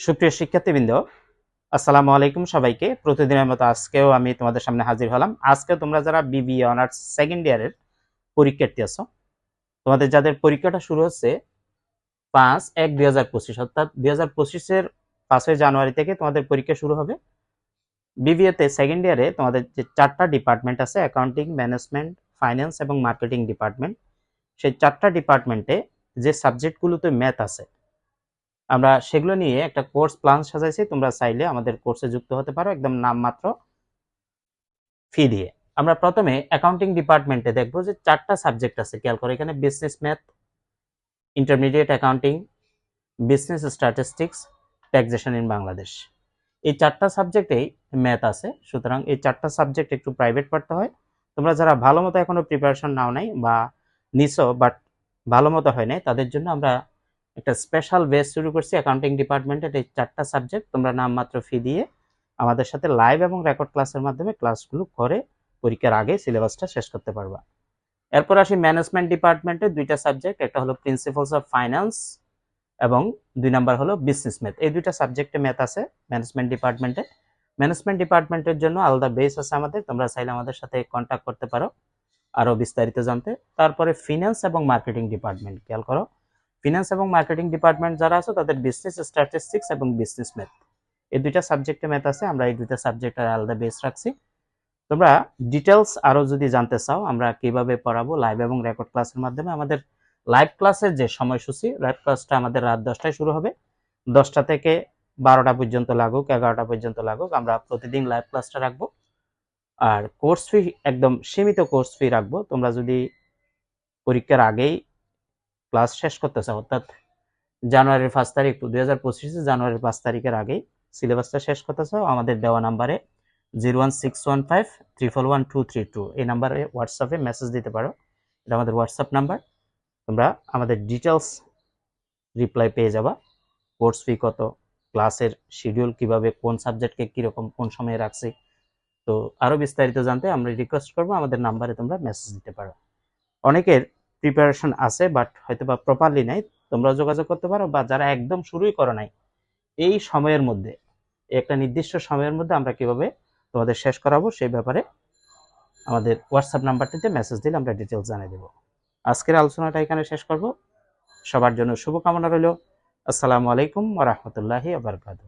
সুপ্রিয় শিক্ষার্থীবৃন্দ, আসসালামু আলাইকুম সবাইকে। প্রতিদিনের মতো আজকেও আমি তোমাদের সামনে হাজির হলাম। আজকে তোমরা যারা বিবিএ অনার্স সেকেন্ড ইয়ারের পরীক্ষার্থী আছো, তোমাদের যাদের পরীক্ষাটা শুরু হচ্ছে পাঁচ এক দুই হাজার পঁচিশ, অর্থাৎ দুই হাজার পঁচিশের পাঁচই জানুয়ারি থেকে তোমাদের পরীক্ষা শুরু হবে। বিবিএতে সেকেন্ড ইয়ারে তোমাদের যে চারটা ডিপার্টমেন্ট আছে অ্যাকাউন্টিং ম্যানেজমেন্ট ফাইন্যান্স এবং মার্কেটিং ডিপার্টমেন্ট সেই চারটা ডিপার্টমেন্টে যে সাবজেক্টগুলোতে ম্যাথ আছে আমরা সেগুলো নিয়ে একটা কোর্স প্ল্যান সাজাইছি। তোমরা চাইলে আমাদের কোর্সে যুক্ত হতে পারো একদম নামমাত্র ফি দিয়ে। আমরা প্রথমে অ্যাকাউন্টিং ডিপার্টমেন্টে দেখব যে চারটা সাবজেক্ট আছে। খেয়াল করো এখানে business math intermediate accounting business statistics taxation in Bangladesh এই চারটা সাবজেক্টেই ম্যাথ আছে। সুতরাং এই চারটা সাবজেক্ট একটু প্রাইভেট পড়তে হয়। তোমরা যারা ভালো মতো এখনও প্রিপারেশন নাও নাই বা নিছো বাট ভালো মতো হয় নাই, তাদের জন্য আমরা একটা স্পেশাল বেস শুরু করছি অ্যাকাউন্টিং ডিপার্টমেন্টের এই চারটা সাবজেক্ট তোমরা নামমাত্র ফি দিয়ে আমাদের সাথে লাইভ এবং রেকর্ড ক্লাসের মাধ্যমে ক্লাসগুলো করে পরীক্ষার আগে সিলেবাসটা শেষ করতে পারবা। এরপর আসি ম্যানেজমেন্ট ডিপার্টমেন্টের দুইটা সাবজেক্ট একটা হলো প্রিন্সিপালস অফ ফাইন্যান্স এবং দুই নাম্বার হলো বিজনেস ম্যাথ এই দুইটা সাবজেক্টে ম্যাথ আছে ম্যানেজমেন্ট ডিপার্টমেন্টে ম্যানেজমেন্ট ডিপার্টমেন্টের জন্য আলাদা বেস আছে আমাদের, তোমরা চাইলে আমাদের সাথে কন্ট্যাক্ট করতে পারো। আরও বিস্তারিত জানতে। তারপরে ফিনান্স এবং মার্কেটিং ডিপার্টমেন্ট খেয়াল করো। ফিনান্স এবং মার্কেটিং ডিপার্টমেন্ট যারা আছে, তাদের বিজনেস স্ট্যাটিস্টিক্স এবং বিজনেস ম্যাথ এই দুইটা সাবজেক্টে ম্যাথ আছে, আমরা এই দুইটা সাবজেক্টের আলাদা বেস রাখছি। তোমরা ডিটেলস আরও যদি জানতে চাও, আমরা কীভাবে পড়াবো লাইভ এবং রেকর্ড ক্লাসের মাধ্যমে, আমাদের লাইভ ক্লাসের যে সময়সূচি লাইভ ক্লাসটা আমাদের রাত দশটায় শুরু হবে। দশটা থেকে বারোটা পর্যন্ত লাগুক, এগারোটা পর্যন্ত লাগুক, আমরা প্রতিদিন লাইভ ক্লাসটা রাখব। আর কোর্স ফি একদম সীমিত কোর্স ফি রাখব। তোমরা যদি পরীক্ষার আগেই ক্লাস শেষ করতে চাও অর্থাৎ জানুয়ারির পাঁচ তারিখ দুই হাজার পঁচিশে জানুয়ারির পাঁচ তারিখের আগেই সিলেবাসটা শেষ করতে চাও আমাদের দেওয়া নাম্বারে zero one six one five triple one two three two এই নাম্বারে হোয়াটসঅ্যাপে মেসেজ দিতে পারো। এটা আমাদের হোয়াটসঅ্যাপ নাম্বার তোমরা আমাদের ডিটেলস রিপ্লাই পেয়ে যাবা। কোর্স ফি কত ক্লাসের শিডিউল কীভাবে, কোন সাবজেক্টকে কীরকম, কোন সময়ে রাখছি। তো আরও বিস্তারিত জানতে আমরা রিকোয়েস্ট করব, আমাদের নাম্বারে তোমরা মেসেজ দিতে পারো। অনেকের প্রিপারেশন আছে বাট হয়তো বা প্রপারলি নাই। তোমরা যোগাযোগ করতে পারো, বা যারা একদম শুরুই করো নাই, এই সময়ের মধ্যে, একটা নির্দিষ্ট সময়ের মধ্যে আমরা কীভাবে তোমাদের শেষ করাবো, সেই ব্যাপারে আমাদের হোয়াটসঅ্যাপ নাম্বারটিতে মেসেজ দিলে আমরা ডিটেলস জানিয়ে দেবো। আজকের আলোচনাটা এখানে শেষ করব। সবার জন্য শুভকামনা রইল। আসসালামু আলাইকুম ওরহমতুল্লাহি আবরকাত